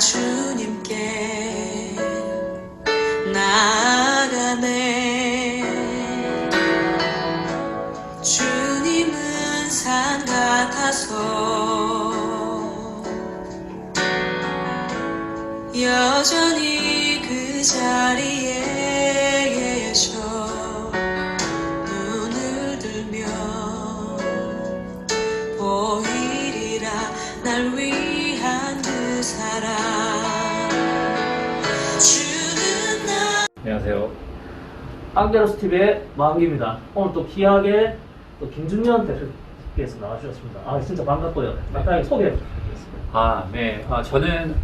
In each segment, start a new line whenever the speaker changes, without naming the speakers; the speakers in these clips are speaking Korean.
주님께 나아가네. 주님은 산 같아서 여전히 그 자리에
안게로스 TV의 마한기입니다. 오늘 또 귀하게 또 김준현 대표께서 나와주셨습니다. 아 진짜 반갑고요. 간단하게 소개 부탁드리겠습니다.
아, 네. 아, 저는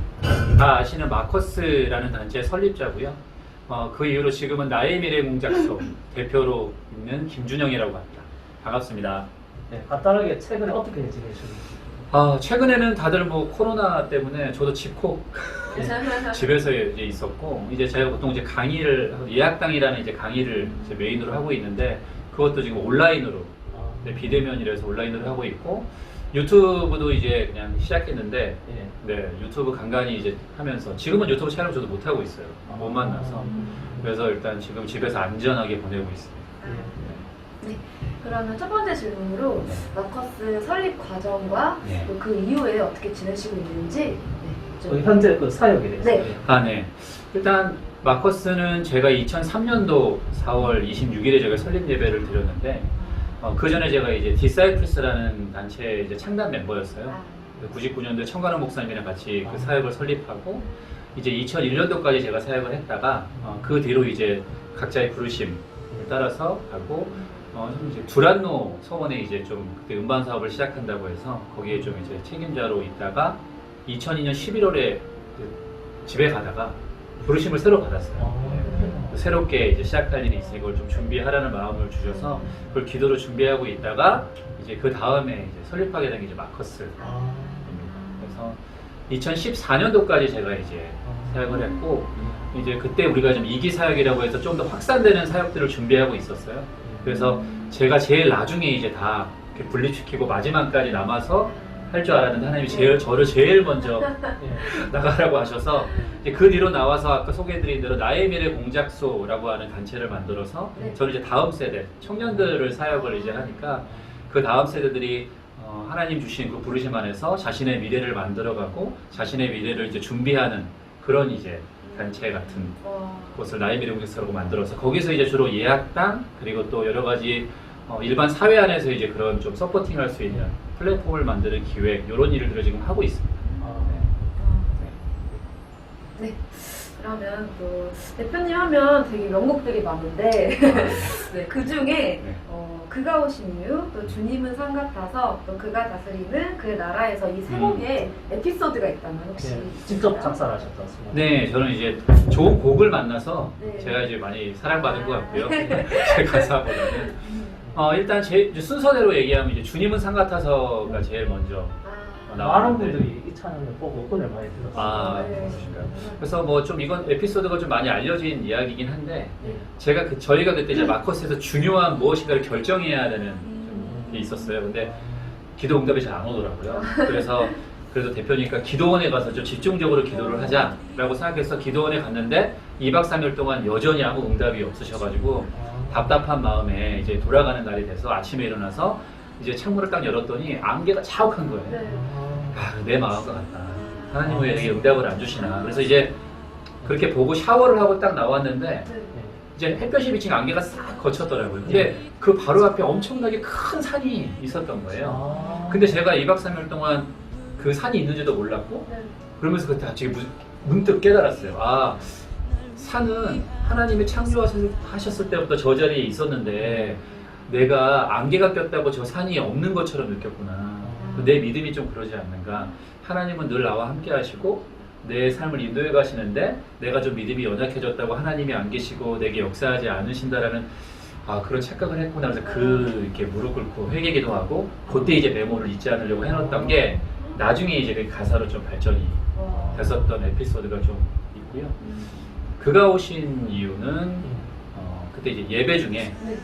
다 아시는 마커스라는 단체의 설립자고요. 어, 그 이후로 지금은 나의 미래 공작소 대표로 있는 김준영이라고 합니다. 반갑습니다.
네, 간단하게 최근에 어떻게 지내셨는지.
아, 최근에는 다들 뭐 코로나 때문에 저도 집콕 집에서 이제 있었고 이제 제가 보통 이제 강의를 예약당이라는 이제 강의를 이제 메인으로 하고 있는데 그것도 지금 온라인으로
아,
네, 비대면이라서 온라인으로 하고 있고 유튜브도 이제 그냥 시작했는데
예.
네, 유튜브 간간히 이제 하면서 지금은 유튜브 촬영 저도 못 하고 있어요. 못 만나서. 그래서 일단 지금 집에서 안전하게 보내고 있습니다.
예.
네. 그러면 첫 번째 질문으로 마커스 설립 과정과
네.
또 그 이후에 어떻게 지내시고 있는지 네, 좀-
그 현재 그 사역에 대해서.
네.
아, 네. 일단 마커스는 제가 2003년도 4월 26일에 제가 설립 예배를 드렸는데 어, 그 전에 제가 이제 디사이플스라는 단체 이제 창단 멤버였어요.
아,
99년도에 청가람 목사님이랑 같이 그 사역을 설립하고 이제 2001년도까지 제가 사역을 했다가 어, 그 뒤로 이제 각자의 부르심을 따라서 하고 어, 좀 이제 두란노 서원에 이제 좀 그때 음반 사업을 시작한다고 해서 거기에 좀 이제 책임자로 있다가 2002년 11월에 집에 가다가 부르심을 새로 받았어요.
아,
네. 새롭게 이제 시작할 일이 있으니 그걸 좀 준비하라는 마음을 주셔서 그걸 기도로 준비하고 있다가 이제 그 다음에 이제 설립하게 된 게 이제 마커스입니다.
아,
그래서 2014년도까지 제가 이제 사역을 했고 이제 그때 우리가 좀 이기 사역이라고 해서 좀 더 확산되는 사역들을 준비하고 있었어요. 그래서 제가 제일 나중에 이제 다 이렇게 분리시키고 마지막까지 남아서 할 줄 알았는데 하나님이 제일 저를 제일 먼저
예.
나가라고 하셔서 이제 그 뒤로 나와서 아까 소개해드린 대로 나의 미래 공작소라고 하는 단체를 만들어서
네.
저는 이제 다음 세대 청년들을 사역을 이제 하니까 그 다음 세대들이 어, 하나님 주신 그 부르심 안에서 자신의 미래를 만들어가고 자신의 미래를 이제 준비하는 그런 이제 단체 같은
와,
곳을 나의 미래 공작소라고 만들어서 거기서 이제 주로 예약당 그리고 또 여러 가지 어, 일반 사회 안에서 이제 그런 좀 서포팅 할 수 있는 플랫폼을 만드는 기획 이런 일들을 지금 하고 있습니다.
아,
네. 그러면 또 대표님 하면 되게 명곡들이 많은데 네, 그 중에
네.
어, 그가 오신 이후 또 주님은 산 같아서 또 그가 다스리는 그 나라에서 이 세 곡의 에피소드가 있다면 혹시
예. 직접 작사를 하셨지 않습니까?
네, 저는 이제 좋은 곡을 만나서
네.
제가 이제 많이 사랑받은 것 같고요.
네.
제 가사보다는.
음.
어, 일단 제 이제 순서대로 얘기하면 이제 주님은 상 같아서가 제일 먼저.
아,
나-
많은
나왔는데.
분들이 이 찬양을 보고 은혜를 많이 들었어요.
아,
네.
그러신가요? 그래서 뭐 좀 이건 에피소드가 좀 많이 알려진 이야기이긴 한데
예.
제가 그 저희가 그때 이제 마커스에서 중요한 무엇인가를 결정해야 되는
음.
게 있었어요. 근데 기도 응답이 잘 안 오더라고요. 그래서 그래서 대표니까 기도원에 가서 좀 집중적으로 기도를 하자라고 생각해서 기도원에 갔는데 2박 3일 동안 여전히 아무 응답이 없으셔가지고
아,
답답한 마음에 이제 돌아가는 날이 돼서 아침에 일어나서 이제 창문을 딱 열었더니 안개가 자욱한 거예요.
네.
아, 내 마음과 같다. 하나님은 왜 이렇게 응답을 안 주시나. 그래서 이제 그렇게 보고 샤워를 하고 딱 나왔는데
네.
이제 햇볕이 비친 안개가 싹 거쳤더라고요. 근데 그 바로 앞에 엄청나게 큰 산이 있었던 거예요.
아.
근데 제가 2박 3일 동안 그 산이 있는지도 몰랐고
네.
그러면서 그때 갑자기 문- 문득 깨달았어요. 아, 산은 하나님이 창조하셨을 때부터 저 자리에 있었는데 내가 안개가 꼈다고 저 산이 없는 것처럼 느꼈구나. 내 믿음이 좀 그러지 않는가. 하나님은 늘 나와 함께 하시고 내 삶을 인도해 가시는데 내가 좀 믿음이 연약해졌다고 하나님이 안 계시고 내게 역사하지 않으신다라는 아 그런 착각을 했구나. 그래서 그 이렇게 무릎 꿇고 회개 기도하고 그때 이제 메모를 잊지 않으려고 해놨던 게 나중에 이제 그 가사로 좀 발전이
와.
됐었던 에피소드가 좀 오셨고요.
음.
그가 오신 이유는 어, 그때 이제 예배 중에
네.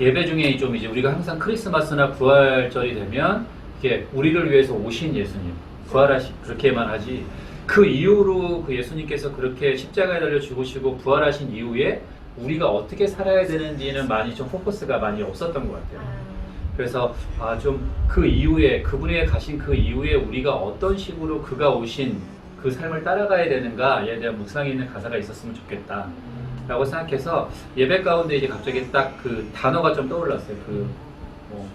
예배 중에 좀 이제 우리가 항상 크리스마스나 부활절이 되면 이게 우리를 위해서 오신 예수님 부활하시 그렇게만 하지 그 이후로 그 예수님께서 그렇게 십자가에 달려 죽으시고 부활하신 이후에 우리가 어떻게 살아야 되는지는 많이 좀 포커스가 많이 없었던 것 같아요. 그래서 아 좀 그 이후에 그분이 가신 그 이후에 우리가 어떤 식으로 그가 오신 그 삶을 따라가야 되는가에 대한 묵상이 있는 가사가 있었으면 좋겠다. 라고 생각해서 예배 가운데 이제 갑자기 딱 그 단어가 좀 떠올랐어요. 그, 뭐,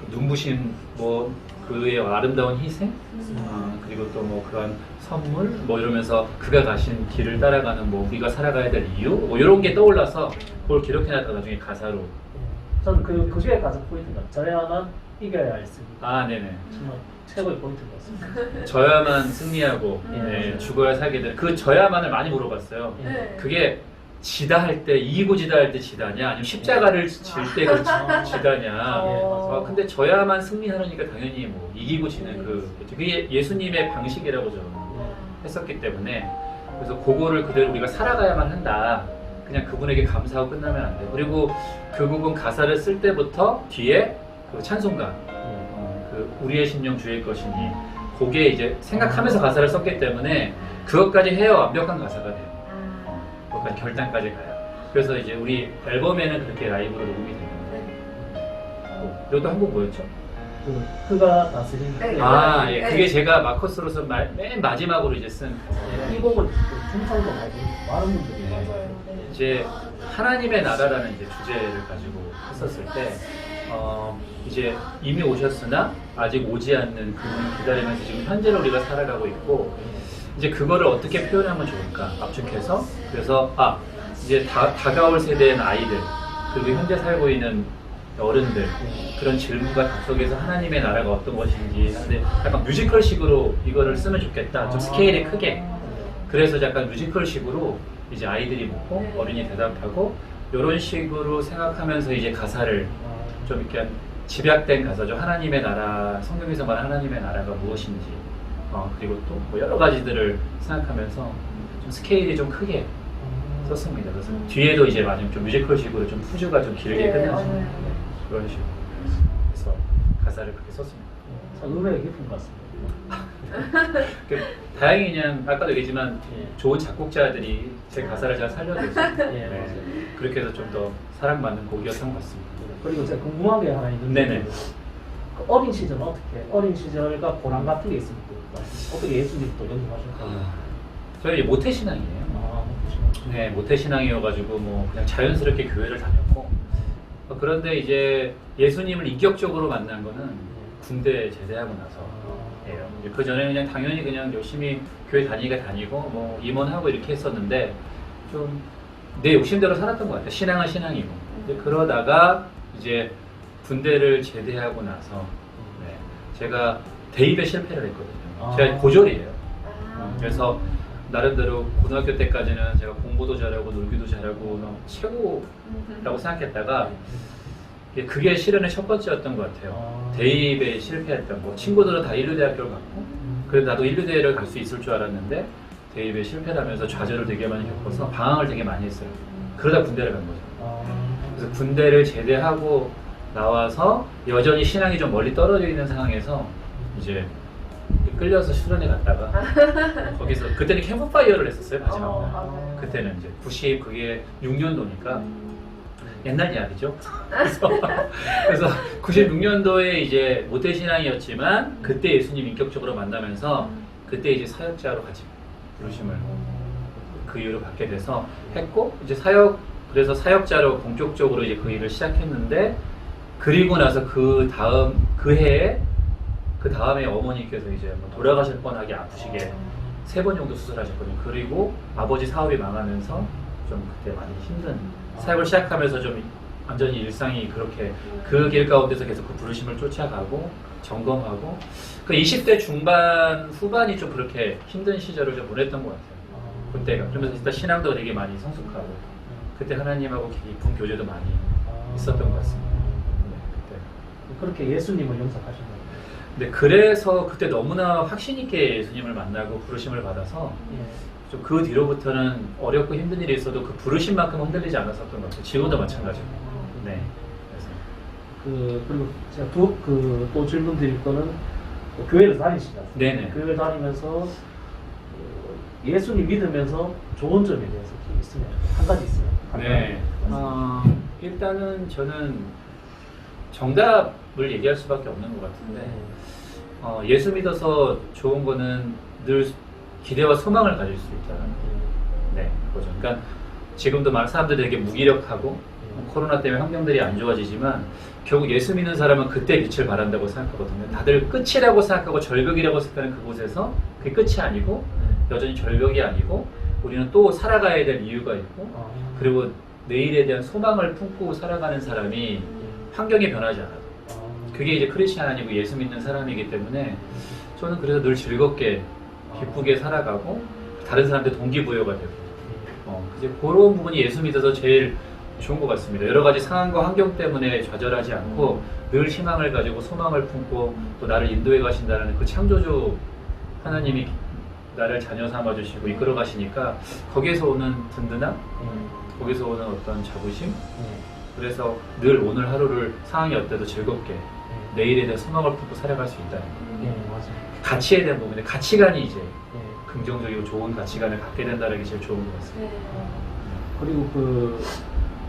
그 눈부신, 뭐, 그의 아름다운 희생? 아, 그리고 또 뭐 그런 선물? 뭐 이러면서 그가 가신 길을 따라가는 뭐 우리가 살아가야 될 이유? 뭐 이런 게 떠올라서 그걸 기록해놨다가 나중에 가사로.
저는 그, 그 중에 가장 포인트가 저야만 이겨야 했습니다.
아, 네네.
정말 최고의 포인트인 것 같습니다.
저야만 승리하고
예.
네, 죽어야 살게 될그 저야만을 많이 물어봤어요.
예.
네.
그게 지다 할 때 이기고 지다 할 때 지다냐 아니면 십자가를 질 때그
아.
지다냐
어.
아, 근데 저야만 승리하려니까 당연히 뭐 이기고 지는 그 그게 예수님의 방식이라고 저는 했었기 때문에 그래서 그거를 그대로 우리가 살아가야만 한다 그냥 그분에게 감사하고 끝나면 안 돼. 그리고 그 부분 가사를 쓸 때부터 뒤에 그 찬송가 어, 그 우리의 심령 주의 것이니 그게 이제 생각하면서 가사를 썼기 때문에 그것까지 해야 완벽한 가사가 돼요.
아,
그것까지 결단까지 가요. 그래서 이제 우리 앨범에는 그렇게 라이브로 녹음이 되는
네.
거고 이것도 한 곡 뭐였죠?
그 그가 다스리는
네.
아,
네.
예, 그게 제가 마커스로서 마- 맨 마지막으로 이제 쓴
예, 이 곡은 또 충청도 말고 많은 분들이
네.
네.
이제 하나님의 나라라는 이제 주제를 가지고 했었을 때 어, 이제 이미 오셨으나 아직 오지 않는 그분을 기다리면서 지금 현재를 우리가 살아가고 있고 이제 그거를 어떻게 표현하면 좋을까 압축해서 그래서 아 이제 다, 다가올 세대의 아이들 그리고 현재 살고 있는 어른들 그런 질문과 답 속에서 하나님의 나라가 어떤 것인지 하는데 약간 뮤지컬식으로 이거를 쓰면 좋겠다 좀 스케일이 크게 그래서 약간 뮤지컬식으로 이제 아이들이 묻고
네.
어른이 대답하고 이런 식으로 생각하면서 이제 가사를 좀 이렇게 집약된 가사죠. 하나님의 나라, 성경에서 말하는 하나님의 나라가 무엇인지, 어, 그리고 또 뭐 여러 가지들을 생각하면서 좀 스케일이 좀 크게 썼습니다. 그래서 뒤에도 이제 많이 좀 뮤지컬식으로 좀 푸주가 좀 길게
네,
끝나는
맞아요.
그런 식으로. 그래서 가사를 그렇게 썼습니다.
참 의외의 깊은 것 같습니다.
그 다행히 그냥 아까도 얘기했지만
예.
좋은 작곡자들이 제 가사를 잘 살려줘서
예,
네.
맞아요.
그렇게 해서 좀 더 사랑받는 곡이었던 것 같습니다.
그리고 제가 궁금한 게 하나 있는데
네네.
그 어린 시절은 어떻게 어린 시절과 보람 같은 게 있습니까? 어떻게 예수님 또 연습하셨나요?
저희 이제 모태 신앙이에요.
아.
네, 모태 신앙이어가지고 뭐 그냥 자연스럽게 교회를 다녔고 어, 그런데 이제 예수님을 인격적으로 만난 거는 군대 제대하고 나서예요. 이제 그 전에 그냥 당연히 그냥 열심히 교회 다니니까 다니고 뭐 임원하고 이렇게 했었는데 좀 내 욕심대로 살았던 것 같아요. 신앙은 신앙이고. 근데 그러다가 이제 군대를 제대하고 나서 네, 제가 대입에 실패를 했거든요.
아.
제가 고졸이에요.
아,
그래서 나름대로 고등학교 때까지는 제가 공부도 잘하고 놀기도 잘하고 너무 최고라고 생각했다가 그게 실현의 첫 번째였던 것 같아요.
아.
대입에 실패했던 거. 친구들은 다 인류대학교를 갔고 그래도 나도 인류대를 갈 수 있을 줄 알았는데 대입에 실패를 하면서 좌절을 되게 많이 겪어서 방황을 되게 많이 했어요. 그러다 군대를 간 거죠.
아,
그래서 군대를 제대하고 나와서 여전히 신앙이 좀 멀리 떨어져 있는 상황에서 이제 끌려서 수련회 갔다가 거기서 그때는 캠프파이어를 했었어요 마지막
어,
날.
맞아요.
그때는 이제 90 그게 6년도니까 옛날 이야기죠. 그래서, 그래서 96년도에 이제 모태 신앙이었지만 그때 예수님 인격적으로 만나면서 그때 이제 사역자로 같이 부르심을 그 이후로 받게 돼서 했고 이제 사역 그래서 사역자로 본격적으로 이제 그 일을 시작했는데 그리고 나서 그 다음 그 해에 그 다음에 어머니께서 이제 뭐 돌아가실 뻔하게 아프시게 세 번 정도 수술하셨거든요. 그리고 아버지 사업이 망하면서 좀 그때 많이 힘든 사역을 시작하면서 좀 완전히 일상이 그렇게 그 길 가운데서 계속 그 부르심을 쫓아가고 점검하고 그 20대 중반 후반이 좀 그렇게 힘든 시절을 좀 보냈던 것 같아요. 그때가. 그러면서 진짜 신앙도 되게 많이 성숙하고 그때 하나님하고 깊은 교제도 많이 있었던 것 같습니다. 네.
그렇게 예수님을 영접하신 거예요.
근데 그래서 그때 너무나 확신 있게 예수님을 만나고 부르심을 받아서
예.
좀그 뒤로부터는 어렵고 힘든 일이 있어도 그 부르신 만큼 흔들리지 않았었던 것 같아요. 지금도 마찬가지고. 네. 그래서
그 그리고 제가 두그또 질문 드릴 거는 또 교회를 않습니까?
네네.
교회 다니면서 어, 예수님 믿으면서 좋은 점에 대해서 좀 있으면 한 가지 있으면
네. 어, 일단은 저는 정답을 얘기할 수밖에 없는 것 같은데
네.
어, 예수 믿어서 좋은 거는 늘 기대와 소망을 가질 수 있다는 네, 그거죠. 그러니까 지금도 많은 사람들이 되게 무기력하고 코로나 때문에 환경들이 안 좋아지지만 결국 예수 믿는 사람은 그때 빛을 발한다고 생각하거든요. 다들 끝이라고 생각하고 절벽이라고 생각하는 그곳에서 그게 끝이 아니고 여전히 절벽이 아니고 우리는 또 살아가야 될 이유가 있고
아,
그리고 내일에 대한 소망을 품고 살아가는 사람이 환경이 변하지 않아도.
아,
그게 이제 크리스찬이고 예수 믿는 사람이기 때문에 저는 그래서 늘 즐겁게 기쁘게 살아가고 다른 사람한테 동기부여가 되고. 어, 이제 그런 부분이 예수 믿어서 제일 좋은 것 같습니다. 여러 가지 상황과 환경 때문에 좌절하지 않고 늘 희망을 가지고 소망을 품고 또 나를 인도해 가신다는 그 창조주 하나님이 나를 자녀 삼아 주시고 이끌어 가시니까 거기에서 오는 든든함,
음,
거기서 오는 어떤 자부심,
네,
그래서 늘 오늘 하루를 상황이 어때도 즐겁게
네.
내일에 대한 소망을 품고 살아갈 수 있다는 거.
네, 맞아요.
가치에 대한 부분에 가치관이 이제
네.
긍정적이고 좋은 가치관을 갖게 된다는 게 제일 좋은 것 같습니다.
네.
그리고 그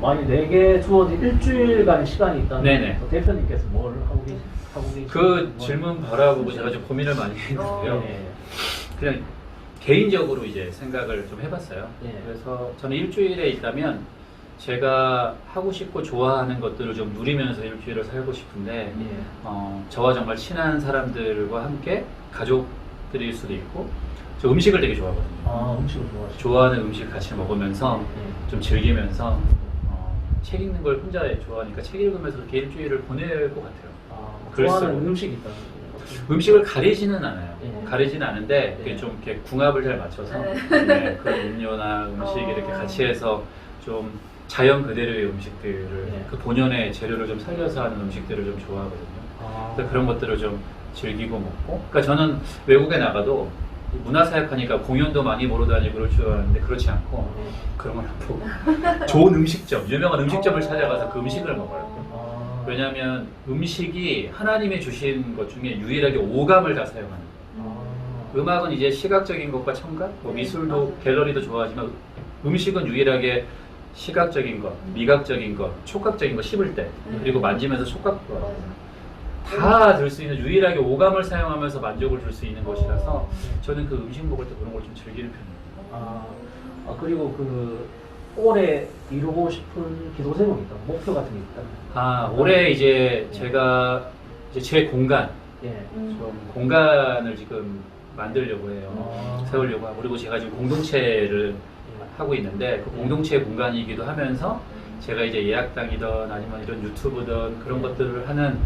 만약 내게 주어진 일주일간의 시간이 있다면
네네.
또 대표님께서 뭘 하고 계시 하고 계시
그 질문 바라보고 제가 좀 고민을 많이 했는데요.
네.
그냥 개인적으로 이제 생각을 좀 해봤어요.
네.
그래서 저는 일주일에 있다면 제가 하고 싶고 좋아하는 것들을 좀 누리면서 일주일을 살고 싶은데
네.
어, 저와 정말 친한 사람들과 함께 가족들일 수도 있고 저 음식을 되게 좋아하거든요.
아 음식을 좋아하시죠?
좋아하는 음식 같이 먹으면서
네.
좀 즐기면서 어, 책 읽는 걸 혼자 좋아하니까 책 읽으면서 그렇게 일주일을 보낼 것 같아요.
아. 좋아하는 음식이 거예요.
음식을 가리지는 않아요.
네.
가리지는 않은데
네.
좀 이렇게 궁합을 잘 맞춰서
네.
네, 그런 음료나 음식
어.
이렇게 같이 해서 좀 자연 그대로의 음식들을
네.
그 본연의 재료를 좀 살려서 하는 음식들을 좀 좋아하거든요.
아,
그래서 그런 것들을 좀 즐기고 먹고. 그러니까 저는 외국에 나가도 문화사역하니까 공연도 많이 보러 다니고 그럴 줄 알았는데 그렇지 않고
네.
그런 걸 안 보고 좋은 음식점, 유명한 음식점을 찾아가서 그 음식을 먹어요.
아,
왜냐하면 음식이 하나님이 주신 것 중에 유일하게 오감을 다 사용하는.
아,
음악은 이제 시각적인 것과 청각, 뭐 미술도 갤러리도 좋아하지만 음식은 유일하게 시각적인 것, 미각적인 것, 촉각적인 것 씹을 때 그리고 만지면서 촉각도 하고 다들 수 있는 유일하게 오감을 사용하면서 만족을 줄 수 있는 것이라서 저는 그 음식 먹을 때 그런 걸 좀 즐기는 편이에요.
아, 아, 그리고 그 올해 이루고 싶은 기도 제목이 있다. 목표 같은 게 있다.
아 올해 이제 제가 이제 제 공간,
예.
좀 공간을 지금 만들려고 해요.
아,
세우려고 하고 그리고 제가 지금 공동체를 하고 있는데 그 공동체 공간이기도 하면서 제가 이제 예약당이든 아니면 이런 유튜브든 그런 것들을 하는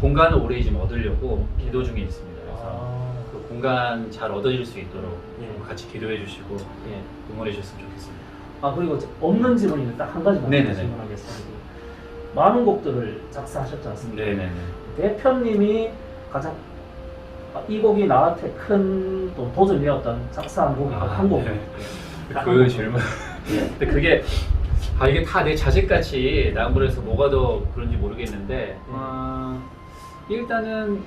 공간을 올해 지금 얻으려고 기도 중에 있습니다. 그래서
아,
그 공간 잘 얻어질 수 있도록
예.
좀 같이 기도해 주시고
예.
응원해 주셨으면 좋겠습니다.
아 그리고 없는 질문이 딱한 가지만
네네네.
질문하겠습니다. 많은 곡들을 작사하셨지 않습니까?
네네네.
대표님이 가장 아, 이 곡이 나한테 큰또 도전이었던 작사한 곡이 한 곡.
네.
딱
그. 질문. 근데 그게 아 이게 다 내 자식같이 나무에서 뭐가 더 그런지 모르겠는데 어, 일단은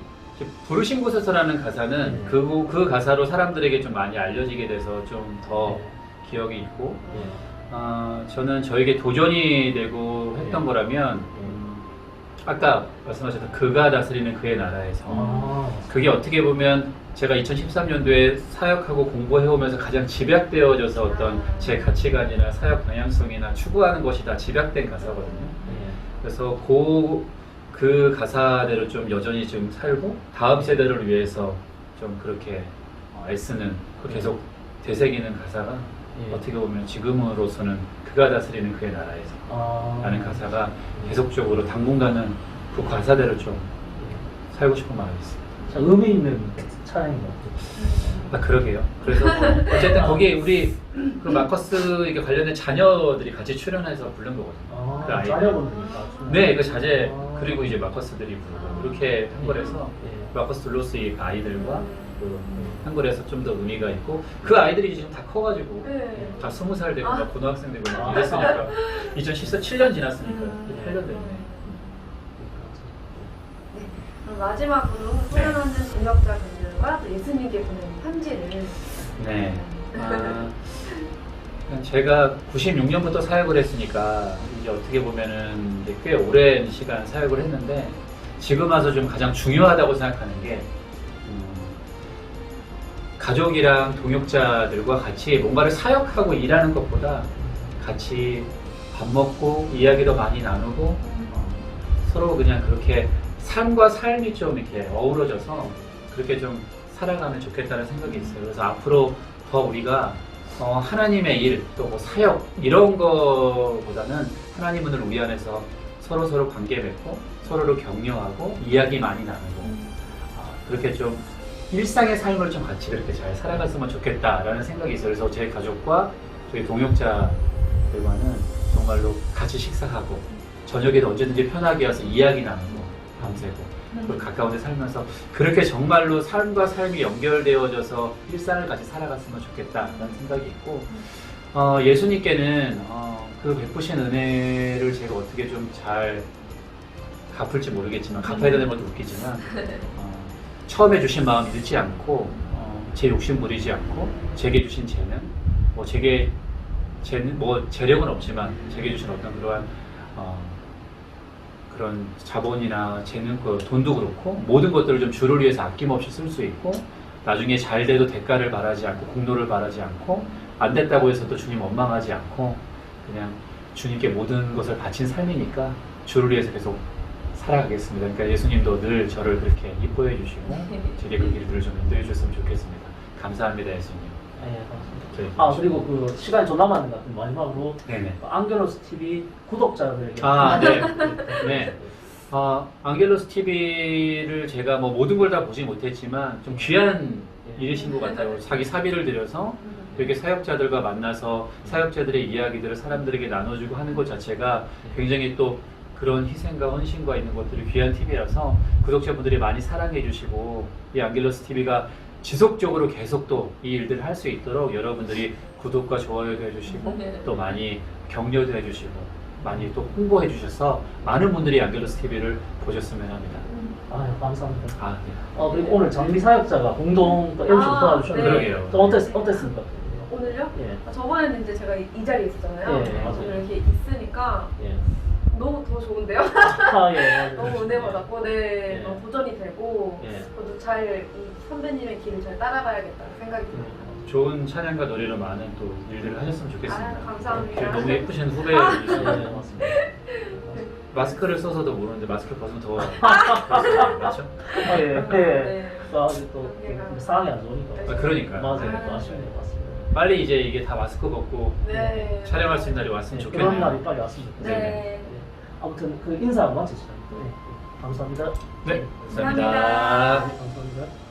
부르신 곳에서라는 가사는
네.
그, 그 가사로 사람들에게 좀 많이 알려지게 돼서 좀더
네.
기억이 있고
예.
어, 저는 저에게 도전이 되고 했던
네.
거라면 음, 아까 말씀하셨던 그가 다스리는 그의 나라에서
아,
그게 어떻게 보면 제가 2013년도에 사역하고 공부해오면서 가장 집약되어져서 어떤 제 가치관이나 사역 방향성이나 추구하는 것이 다 집약된 가사거든요.
예.
그래서 그, 그 가사대로 좀 여전히 좀 살고 다음 세대를 위해서 좀 그렇게 어, 애쓰는 그 계속 되새기는 가사가
예.
어떻게 보면 지금으로서는 그가 다스리는 그의 나라에서
아,
라는 가사가 계속적으로 당분간은 그 가사대로 좀
예.
살고 싶은 마음이 있습니다.
자, 의미 있는 찬양인 것 같아요.
아 그러게요. 그래서 뭐 어쨌든 거기에 우리 그 마커스에게 관련된 자녀들이 같이 출연해서 부른 거거든요.
아,
그 아이들.
자녀분들니까.
네, 그 자제
아.
그리고 이제 마커스들이 부르고 이렇게 한 거라서
예.
마커스 둘로스의 그 아이들과
그,
한글에서 좀 더 의미가 있고 그 아이들이 지금 다 커가지고
네.
다 스무 살 되고
아.
막 고등학생 되고
아.
막 이랬으니까 2014 7년 지났으니까
음.
8년 됐네.
마지막으로 후련하는 동역자분들과 또 예수님께 보내는 편지를.
네. 아, 제가 96년부터 사역을 했으니까 이제 어떻게 보면은 이제 꽤 오랜 시간 사역을 했는데 지금 와서 좀 가장 중요하다고 생각하는 게 음, 가족이랑 동역자들과 같이 뭔가를 사역하고 일하는 것보다 같이 밥 먹고 이야기도 많이 나누고 어, 서로 그냥 그렇게 삶과 삶이 좀 이렇게 어우러져서 그렇게 좀 살아가면 좋겠다는 생각이 있어요. 그래서 앞으로 더 우리가 어, 하나님의 일, 또 뭐 사역 이런 거보다는 하나님을 우리 안에서 서로 서로 관계 맺고 서로를 격려하고 이야기 많이 나누고 아, 그렇게 좀 일상의 삶을 좀 같이 그렇게 잘 살아갔으면 좋겠다라는 생각이 있어요. 그래서 제 가족과 저희 동역자들과는 정말로 같이 식사하고 저녁에도 언제든지 편하게 와서 이야기 나누고 밤새고 그리고 가까운 데 살면서 그렇게 정말로 삶과 삶이 연결되어져서 일상을 같이 살아갔으면 좋겠다라는 생각이 있고 어, 예수님께는 어, 그 베푸신 은혜를 제가 어떻게 좀 잘 갚을지 모르겠지만 갚아야 되는 것도 웃기지만 어, 처음에 주신 마음 잃지 않고 어, 제 욕심 부리지 않고 제게 주신 재능 뭐 제게 재능 뭐 재력은 없지만 제게 주신 어떤 그러한 어, 그런 자본이나 재능, 그 돈도 그렇고 모든 것들을 좀 주를 위해서 아낌없이 쓸 수 있고 나중에 잘 돼도 대가를 바라지 않고 공로를 바라지 않고 안 됐다고 해서 또 주님 원망하지 않고 그냥 주님께 모든 것을 바친 삶이니까 주를 위해서 계속 살아가겠습니다. 그러니까 예수님도 늘 저를 그렇게 이뻐해 주시고 제게 그 길을 좀 인도해 주셨으면 좋겠습니다. 감사합니다, 예수님.
네, 감사합니다.
저희
아 그리고 그 시간이 좀 남았는 것 같은데 마지막으로
네네.
안gel로스 TV 구독자들에게
아, 네. 네. 아, 안겔로스 TV를 제가 뭐 모든 걸 다 보지 못했지만 좀 귀한 일이신 것 같아요. 자기 사비를 들여서 이렇게 사역자들과 만나서 사역자들의 이야기들을 사람들에게 나눠주고 하는 것 자체가 굉장히 또 그런 희생과 헌신과 있는 것들이 귀한 TV라서 구독자분들이 많이 사랑해 주시고 이 안겔로스 TV가 지속적으로 계속 또 이 일들을 할 수 있도록 여러분들이 구독과 좋아요도 해주시고
네.
또 많이 격려도 해주시고 많이 또 홍보해 주셔서 많은 분들이 안겔로스 TV를 보셨으면 합니다.
아유 감사합니다.
아, 네.
어 그리고 오늘 장미 사역자가 공동 또 MC
아,
도와주셨는데
네. 그러게요.
좀 어땠, 어땠습니까?
오늘요?
예.
아, 저번에는 이제 제가 이, 이 자리에 있었잖아요.
예, 맞아요.
오늘 이렇게 있으니까
예.
너무 더 좋은데요?
아, 예. 맞아요.
너무 은혜 받았고, 네,
예.
너무 도전이 되고,
예.
저도 잘, 이 선배님의 길을 잘 따라가야겠다는 생각이 듭니다.
좋은 찬양과 노래로 많은 또 일들을 하셨으면 좋겠습니다.
아유, 감사합니다.
이렇게 너무 예쁘신
예,
후배이시죠.
맞습니다.
마스크를 써서도 모르는데 마스크 벗으면 더 그렇죠?
아, 예. 예.
네.
아, 이제 또. 상황이 안 좋으니까.
아, 그러니까
맞아요.
아.
또 아쉽네요. 맞습니다.
빨리 이제 이게 다 마스크 벗고
네.
촬영할 수 있는 날이 왔으면
네,
좋겠네요.
그런 날이 빨리 왔으면 좋겠네요.
네.
예. 아무튼 그 인사 마치시죠. 네. 감사합니다.
네,
감사합니다.
감사합니다.
네, 감사합니다.